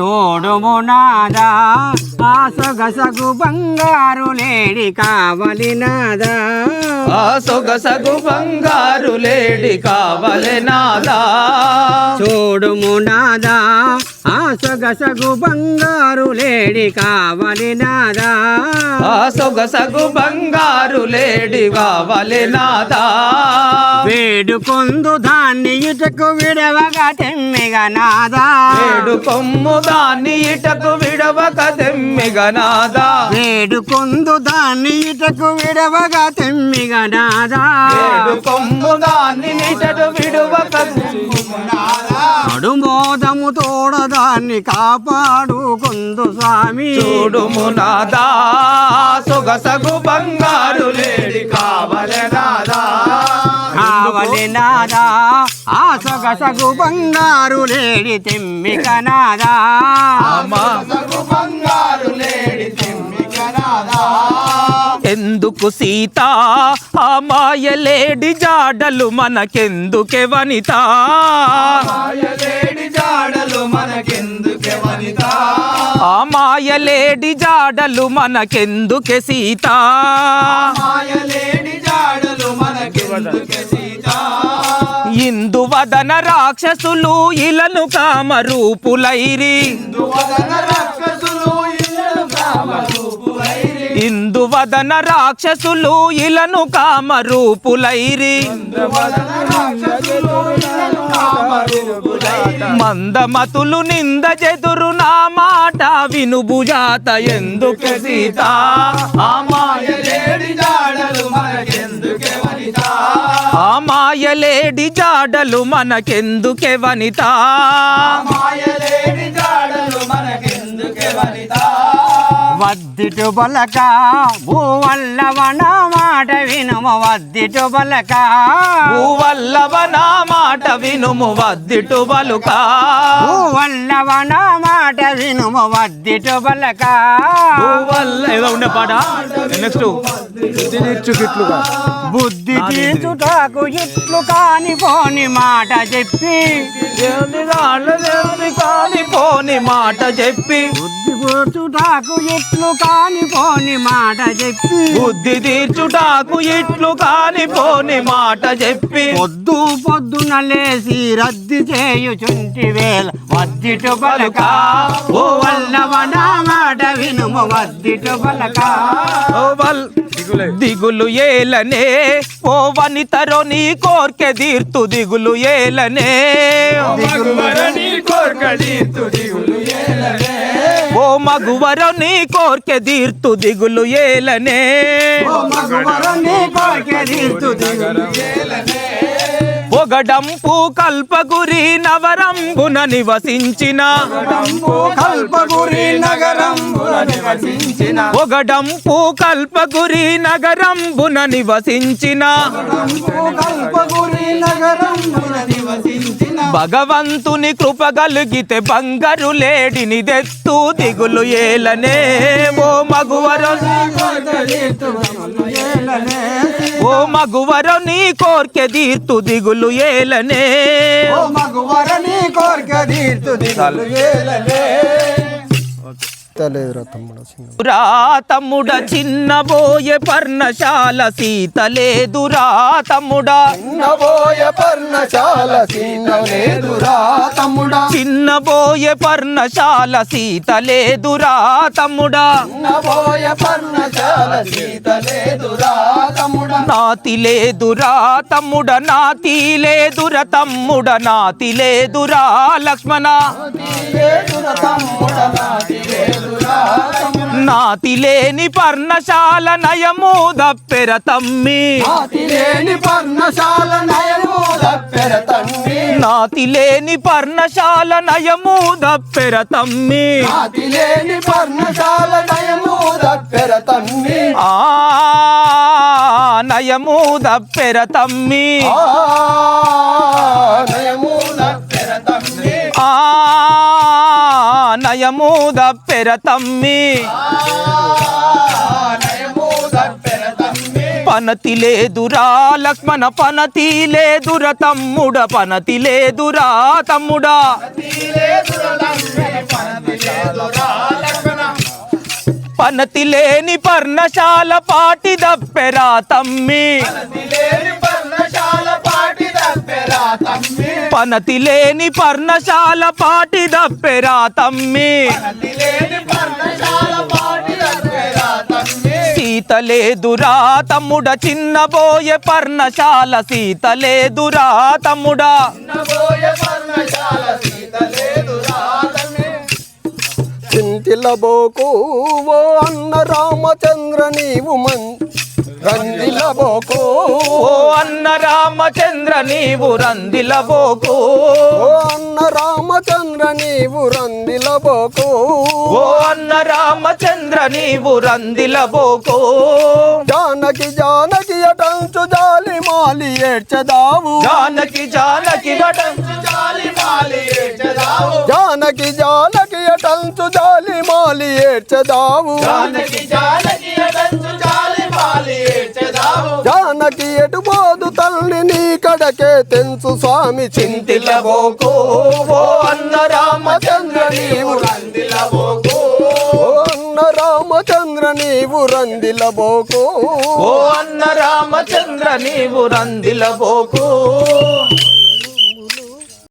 చూడుము నాదా ఆ సొగసగు బంగారు లేడి కావలి నాదా ఆ సొగసగు బంగారు లేడి కావలె నాదా చూడుము నాదా ఆ సొగసగు బంగారు లేడి కావలి నాదా ఆ సొగసగు బంగారు లేడి కావలె నాదా వేడుకొందు దాన్ని ఇటకు విడవగా తెమ్మిగా నాదా ఏడు కొమ్ము దాన్ని ఇటకు విడవక తెమ్మిగ నాదా వేడుకొందు దాన్ని ఇటకు విడవగా తెమ్మిగా నాదా ఏడు కొమ్ము దాన్ని ఇటకు విడవక నడుమోదము తోడ దాన్ని కాపాడుకొందు స్వామి. చూడుము నాదా సొగసగు బంగారు లేడి కావలె నాదా? కావలి నాదా ఆ సొగసగు బంగారు లేడి తెమ్మిక ఎందుకు సీత ఆ మాయలేడి జాడలు మనకెందుకే వనిత? జాడలు మనకెందుకే వనిత? ఆ మాయలేడి జాడలు మనకెందుకే సీత? మాయలేడి జాడలు మనకెందుకే సీత? ఇందువదన రాక్షసులు ఇలను కామ రూపులైరి ఇందువదన రాక్షసులు ఇలను కామ రూపులైరి మందమతులు నింద చెదురు నా మాట వినుభుజాత ఎందుకు సీత? ఆ మాయలేడి జాడలు మనకెందుకే వనిత? మాయలేడి జాడలు మనకెందుకే వనిత? వద్దిటు బలక భూవల్లవన మాట వినుమ వద్దిటు బలక. భూవల్లవ నా మాట వినుము వద్దిటు బలుకా. భూవల్లవన మాట వినుమ వద్దిటు బలక. భూవల్ల ఏదో ఉండే పాట? నెక్స్ట్ బుద్ధి తీర్చుటకు ఇట్లు కాని పోని మాట చెప్పి. కాని పోని మాట చెప్పి. బుద్ధి పూర్చుటకు ఇట్లు కాని పోని మాట చెప్పి. బుద్ధి తీర్చుటాకు ఇట్లు కాని పోని మాట చెప్పి. పొద్దు పొద్దున లేసి రద్దు చేయుచుంటి వేళ వద్దిటు బలక ఓ వల్లవన మాట వినుము వద్దిటు బలక ఓ వల్ దిగులు ఏలనే ఓ వనితరో నీ కోర్కె తీర్తు దిగులు ఏలనే. ఓ మగువర నీ కోర్కె తీర్తు దిగులు ఏలనే. పొగడంపు కల్పగురి నవరంబున నివసించిన. కల్పగురి నగరం పొగడంపు కల్పగురి నగరంబున నివసించిన. కల్పగురి నగరం భగవంతుని కృప కలిగితే బంగారు లేడిని దెత్తు దిగులు ఏలనే. ఓ మగువర ఓ మగువర నీ కోర్కె తీర్తు దిగులు ఏలనే. మగవర నీ కోరిక తీర్చు దిగులు ఏలనే. లేదురా తమ్ముడు చిన్న తమ్ముడ చిన్నబోయే పర్ణశాల సీత లేదురా తమ్ముడా. నవోయ పర్ణశాల సీనలేదురా తమ్ముడా. చిన్నబోయే పర్ణశాల సీత లేదురా తమ్ముడా. నవోయ పర్ణశాల సీతలేదురా తమ్ముడా. నాతి లేదురా తమ్ముడ నాతి లేదురా తమ్ముడ నాతి లేదురా లక్ష్మణ. లేదురా తమ్ముడ నాటి లేదురా తమ్ముడా నాతి లేని పర్ణశాల నయము దప్పెర తమ్మి. నాతి లేని పర్ణశాల నయము దప్పెర తమ్మి. నాతి లేని పర్ణశాల నయము దప్పెర తమ్మి. పర్ణశాల నయము దప్పెర తమ్మి. ఆ నయము దప్పెర తమ్మి. ఆ నయము దప్పెర తమ్మి. ఆ నయము దప్పెర తమ్మి పనతి లేదురా లక్ష్మణ పనతి లేదుర తమ్ముడ. పనతి లేదురా తమ్ముడా పనతి లేని పర్ణశాల పాటి దప్పెరా తమ్మి. పనతి లేని పర్ణశాల పాటి దప్పెరా తమ్మి. సీత లేదురా తమ్ముడ చిన్నబోయే పర్ణశాల సీత లేదురా తమ్ముడా. చింతిలబోకు ఓ అన్న రామచంద్ర నీవు మన్ రందిలబోకు. ఓ అన్న రామచంద్ర నీవు రందిలబోకు. ఓ అన్న రామచంద్ర నీవు రందిలబోకు. ఓ అన్న రామచంద్ర నీవు రందిలబోకు. జానకి జానకి అటంచు జాలి మాలి ఏడ్చదావు. జానకి జానకి వటం జాలి మాలి ఏడ్చదావు. జానకి జానకి అటంచు జాలి మాలి ఏడ్చదావు. జానకి జానకి ఎటు ఎటుపోదు తల్లి నీ కడకే తెంచు స్వామి చింతిలబోకు ఓ అన్న రామచంద్ర నీవు రందిలబోకు ఓ అన్న రామచంద్ర నీవు రందిలబోకు ఓ అన్న రామచంద్ర నీవు రందిలబోకు